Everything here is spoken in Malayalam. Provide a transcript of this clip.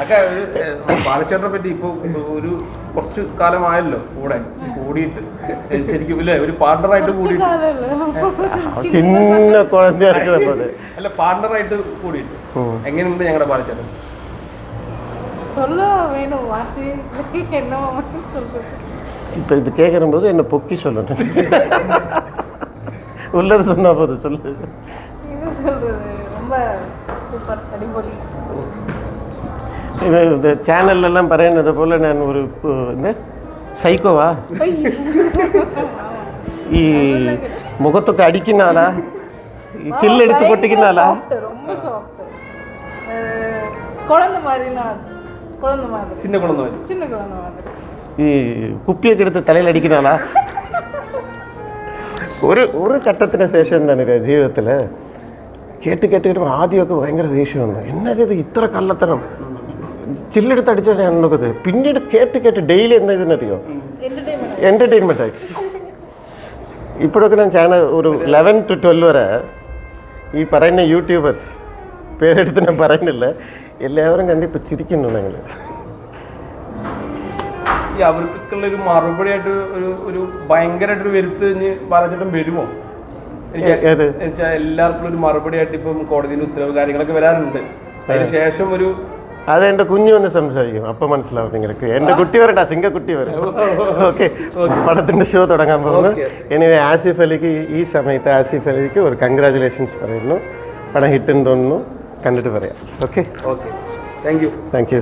ഒക്കെ ഒരു ബാലച്ചേട്ടനെ പറ്റി ഇപ്പൊ ഒരു കുറച്ച് കാലമായല്ലോ കൂടെ കൂടിയിട്ട് ശരിക്കും ഇല്ലേ ഒരു പാർട്ണറായിട്ട് കുറച്ച് കൂടിയിട്ട് കാലമല്ലേ சின்ன குழந்தையா இருக்கிற போது അല്ല പാർട്ണറായിട്ട് കൂടിയിട്ട് എങ്ങനെയുണ്ട് ഞങ്ങളുടെ ബാലച്ചേട്ടൻ சொல்ல வேணும் வார்த்தை என்ன சொல்றது இப்போ இது கேட்குற போது என்ன பொக்கி சொல்லணும் உள்ளது சொன்னா போதும் சொல்லு இது சொல்றது ரொம்ப சூப்பர் அடிபொலி இவன் இந்த சேனல்லலாம் பறையினது போல் நான் ஒரு வந்து சைக்கோவா? ఈ ముఖత్తుకు అడికినాలా ఈ చిల్లు ఎడుతు కొట్టుకినాలా ఈ குப்பியை எடுத்து தலையில் அடிக்கினாலா ஒரு ஒரு கட்டத்தின சேஷம் தானே ஜீவிதத்தில் கேட்டு கேட்டுக்கிட்டு ஆதியோக்கு பயங்கர தேசியம் என்ன செய்து இத்தனை கள்ளத்தனம்? ചില്ലെടുത്ത് അടിച്ചോടെയാണ് നോക്കുന്നത് പിന്നീട് കേട്ട് കേട്ട് ഡെയിലി എന്താ ഇതിനറിയോ എന്റർടൈൻമെന്റ് ആയി ഇപ്പോഴൊക്കെ ഞാൻ ചാനൽ ഒരു ലെവൻ ടു ട്വൽവ് വരെ ഈ പറയുന്ന യൂട്യൂബേഴ്സ് പേരെടുത്ത് ഞാൻ പറയുന്നില്ല. എല്ലാവരും കണ്ട് ഇപ്പോൾ ചിരിക്കുന്നു ഞങ്ങൾ ഈ അവർക്കുള്ള ഒരു മറുപടിയായിട്ട് ഒരു ഒരു ഭയങ്കരമായിട്ടൊരു വരുത്ത് ബാലചേട്ടൻ വരുമോ? എനിക്ക് എല്ലാവർക്കും ഒരു മറുപടിയായിട്ട് ഇപ്പം കോടതിയിൽ ഉത്തരവ് കാര്യങ്ങളൊക്കെ വരാറുണ്ട്. അതിനുശേഷം ഒരു അത് എന്റെ കുഞ്ഞു വന്ന് സംസാരിക്കും. അപ്പം മനസ്സിലാവും നിങ്ങൾക്ക്. എന്റെ കുട്ടി വരണ്ട സിംഗക്കുട്ടി വരും ഓക്കെ പടത്തിന്റെ ഷോ തുടങ്ങാൻ പോകുന്നു. എനിവേ ആസിഫ് അലിക്ക് ഈ- ഈ സമയത്ത് ആസിഫ് അലിക്ക് ഒരു കൺഗ്രാചുലേഷൻസ് പറയുന്നു. പടം ഹിറ്റെന്ന് തോന്നുന്നു. കണ്ടിട്ട് പറയാം. Okay okay thank you thank you